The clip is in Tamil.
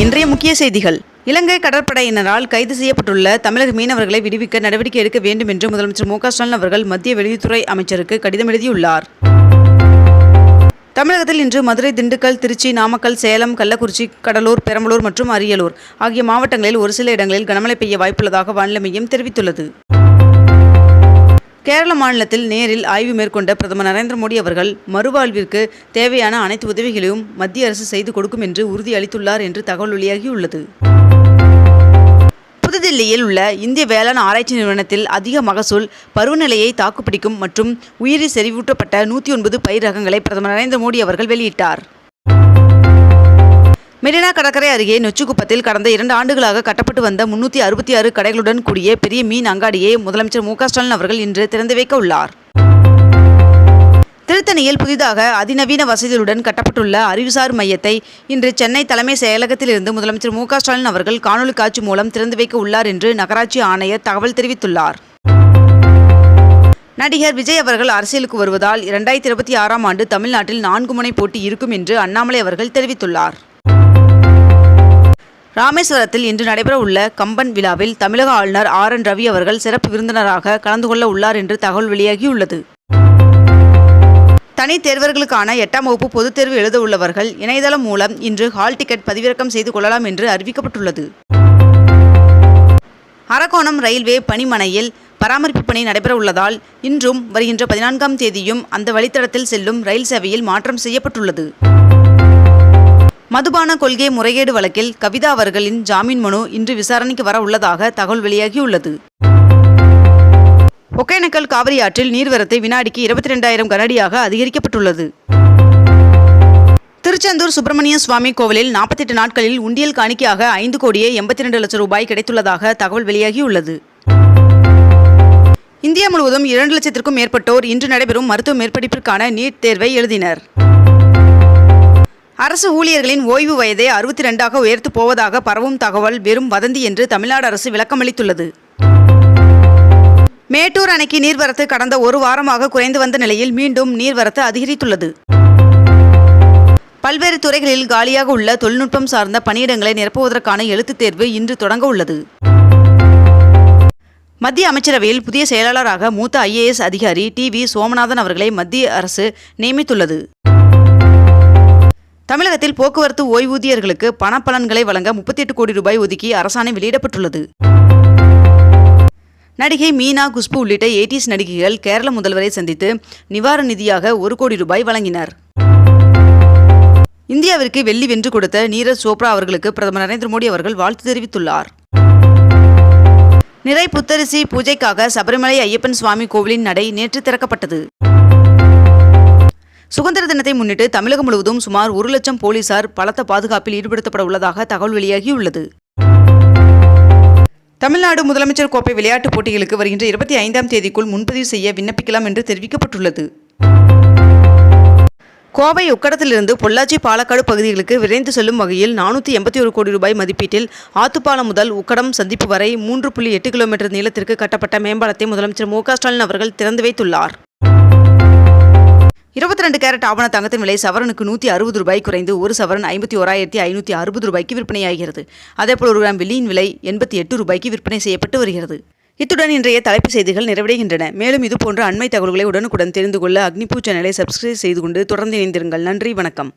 இன்றைய முக்கிய செய்திகள். இலங்கை கடற்படையினரால் கைது செய்யப்பட்டுள்ள தமிழக மீனவர்களை விடுவிக்க நடவடிக்கை எடுக்க வேண்டும் என்று முதலமைச்சர் மு ஸ்டாலின் அவர்கள் மத்திய வெளியுறவுத்துறை அமைச்சருக்கு கடிதம் எழுதியுள்ளார். தமிழகத்தில் இன்று மதுரை திண்டுக்கல் திருச்சி நாமக்கல் சேலம் கள்ளக்குறிச்சி கடலூர் பெரம்பலூர் மற்றும் அரியலூர் ஆகிய மாவட்டங்களில் ஒரு சில இடங்களில் கனமழை பெய்ய வாய்ப்புள்ளதாக வானிலை மையம் தெரிவித்துள்ளது. கேரள மாநிலத்தில் நேரில் ஆய்வு மேற்கொண்ட பிரதமர் நரேந்திர மோடி அவர்கள் மறுவாழ்விற்கு தேவையான அனைத்து உதவிகளையும் மத்திய அரசு செய்து கொடுக்கும் என்று உறுதியளித்துள்ளார் என்று தகவல் வெளியாகியுள்ளது. புதுதில்லியில் உள்ள இந்திய வேளாண் ஆராய்ச்சி நிறுவனத்தில் அதிக மகசூல் பருவநிலையை தாக்குப்பிடிக்கும் மற்றும் உயிரி செறிவூட்டப்பட்ட நூற்றி ஒன்பது பயிர் ரகங்களை பிரதமர் நரேந்திர மோடி அவர்கள் வெளியிட்டார். மெரினா கடற்கரை அருகே நொச்சிக்குப்பத்தில் கடந்த இரண்டு ஆண்டுகளாக கட்டப்பட்டு வந்த முன்னூற்றி அறுபத்தி ஆறு கடைகளுடன் கூடிய பெரிய மீன் அங்காடியை முதலமைச்சர் மு ஸ்டாலின் அவர்கள் இன்று திறந்து வைக்க உள்ளார். திருத்தணியில் புதிதாக அதிநவீன வசதிகளுடன் கட்டப்பட்டுள்ள அறிவுசார் மையத்தை இன்று சென்னை தலைமை செயலகத்திலிருந்து முதலமைச்சர் மு ஸ்டாலின் அவர்கள் காணொலி காட்சி மூலம் திறந்து வைக்க உள்ளார் என்று நகராட்சி ஆணையர் தகவல் தெரிவித்துள்ளார். நடிகர் விஜய் அவர்கள் அரசியலுக்கு வருவதால் இரண்டாயிரத்தி இருபத்தி ஆறாம் ஆண்டு தமிழ்நாட்டில் நான்கு முனை போட்டி இருக்கும் என்று அண்ணாமலை அவர்கள் தெரிவித்துள்ளார். ராமேஸ்வரத்தில் இன்று நடைபெறவுள்ள கம்பன் விழாவில் தமிழக ஆளுநர் ஆர் என் ரவி அவர்கள் சிறப்பு விருந்தினராக கலந்து கொள்ள உள்ளார் என்று தகவல் வெளியாகியுள்ளது. தனி தேர்வர்களுக்கான எட்டாம் வகுப்பு பொதுத் தேர்வு எழுத உள்ளவர்கள் இணையதளம் மூலம் இன்று ஹால் டிக்கெட் பதிவிறக்கம் செய்து கொள்ளலாம் என்று அறிவிக்கப்பட்டுள்ளது. அரக்கோணம் ரயில்வே பணிமனையில் பராமரிப்பு பணி நடைபெற உள்ளதால் இன்றும் வருகின்ற பதினான்காம் தேதியும் அந்த வழித்தடத்தில் செல்லும் ரயில் சேவையில் மாற்றம் செய்யப்பட்டுள்ளது. மதுபான கொள்கை முறைகேடு வழக்கில் கவிதா அவர்களின் ஜாமீன் மனு இன்று விசாரணைக்கு வர உள்ளதாக தகவல் வெளியாகியுள்ளது. ஒகேனக்கல் காவிரி ஆற்றில் நீர்வரத்து வினாடிக்கு இருபத்தி ரெண்டாயிரம் கனடியாக அதிகரிக்கப்பட்டுள்ளது. திருச்செந்தூர் சுப்பிரமணிய சுவாமி கோவிலில் நாற்பத்தெட்டு நாட்களில் உண்டியல் காணிக்கையாக ஐந்து கோடியே எண்பத்தி ரெண்டு லட்சம் ரூபாய் கிடைத்துள்ளதாக தகவல் வெளியாகியுள்ளது. இந்தியா முழுவதும் இரண்டு லட்சத்திற்கும் மேற்பட்டோர் இன்று நடைபெறும் மருத்துவ மேற்படிப்பிற்கான நீட் தேர்வை எழுதினர். அரசு ஊழியர்களின் ஓய்வு வயதை அறுபத்தி ரெண்டாக உயர்த்து போவதாக பரவும் தகவல் வெறும் வதந்தி என்று தமிழ்நாடு அரசு விளக்கமளித்துள்ளது. மேட்டூர் அணைக்கு நீர்வரத்து கடந்த ஒரு வாரமாக குறைந்து வந்த நிலையில் மீண்டும் நீர்வரத்து அதிகரித்துள்ளது. பல்வேறு துறைகளில் காலியாக உள்ள தொழில்நுட்பம் சார்ந்த பணியிடங்களை நிரப்புவதற்கான எழுத்துத் தேர்வு இன்று தொடங்க உள்ளது. மத்திய அமைச்சரவையில் புதிய செயலாளராக மூத்த ஐஏஎஸ் அதிகாரி டி வி சோமநாதன் அவர்களை மத்திய அரசு நியமித்துள்ளது. தமிழகத்தில் போக்குவரத்து ஓய்வூதியர்களுக்கு பணப்பலன்களை வழங்க முப்பத்தி எட்டு கோடி ரூபாய் ஒதுக்கி அரசாணை வெளியிடப்பட்டுள்ளது. நடிகை மீனா குஷ்பு உள்ளிட்ட எயிட்டிஸ் நடிகைகள் கேரள முதல்வரை சந்தித்து நிவாரண நிதியாக ஒரு கோடி ரூபாய் வழங்கினர். இந்தியாவிற்கு வெள்ளி வென்று கொடுத்த நீரஜ் சோப்ரா அவர்களுக்கு பிரதமர் நரேந்திர மோடி அவர்கள் வாழ்த்து தெரிவித்துள்ளார். நிறை புத்தரிசி பூஜைக்காக சபரிமலை ஐயப்பன் சுவாமி கோவிலின் நடை நேற்று திறக்கப்பட்டது. சுதந்திர தினத்தை முன்னிட்டு தமிழகம் முழுவதும் சுமார் ஒரு லட்சம் போலீசார் பலத்த பாதுகாப்பில் ஈடுபடுத்தப்பட உள்ளதாக தகவல் வெளியாகியுள்ளது. தமிழ்நாடு முதலமைச்சர் கோப்பை விளையாட்டுப் போட்டிகளுக்கு வருகின்ற இருபத்தி ஐந்தாம் தேதிக்குள் முன்பதிவு செய்ய விண்ணப்பிக்கலாம் என்று தெரிவிக்கப்பட்டுள்ளது. கோவை உக்கடத்திலிருந்து பொள்ளாச்சி பாலக்காடு பகுதிகளுக்கு விரைந்து செல்லும் வகையில் நானூற்றி எண்பத்தி ஒரு கோடி ரூபாய் மதிப்பீட்டில் ஆத்துப்பாலம் முதல் உக்கடம் சந்திப்பு வரை மூன்று புள்ளி எட்டு கிலோமீட்டர் நீளத்திற்கு கட்டப்பட்ட மேம்பாலத்தை முதலமைச்சர் மு க ஸ்டாலின் அவர்கள் திறந்து வைத்துள்ளார். இருபத்தி ரெண்டு கேரட் ஆவண தங்கத்தின் விலை சவரனுக்கு நூற்றி அறுபது ரூபாய் குறைந்து ஒரு சவரன் ஐம்பத்தி ஓராயிரத்தி ஐநூற்றி அறுபது ரூபாய்க்கு விற்பனையாகிறது. அதேபோல் ஒரு கிராம் வெள்ளியின் விலை எண்பத்தி எட்டு ரூபாய்க்கு விற்பனை செய்யப்பட்டு வருகிறது. இத்துடன் இன்றைய தலைப்புச் செய்திகள் நிறைவடைகின்றன. மேலும் இதுபோன்ற அண்மை தகவல்களை உடனுக்குடன் தெரிந்து கொள்ள அக்னிபூ சேனலை சப்ஸ்கிரைப் செய்து கொண்டு தொடர்ந்து இணைந்திருங்கள். நன்றி வணக்கம்.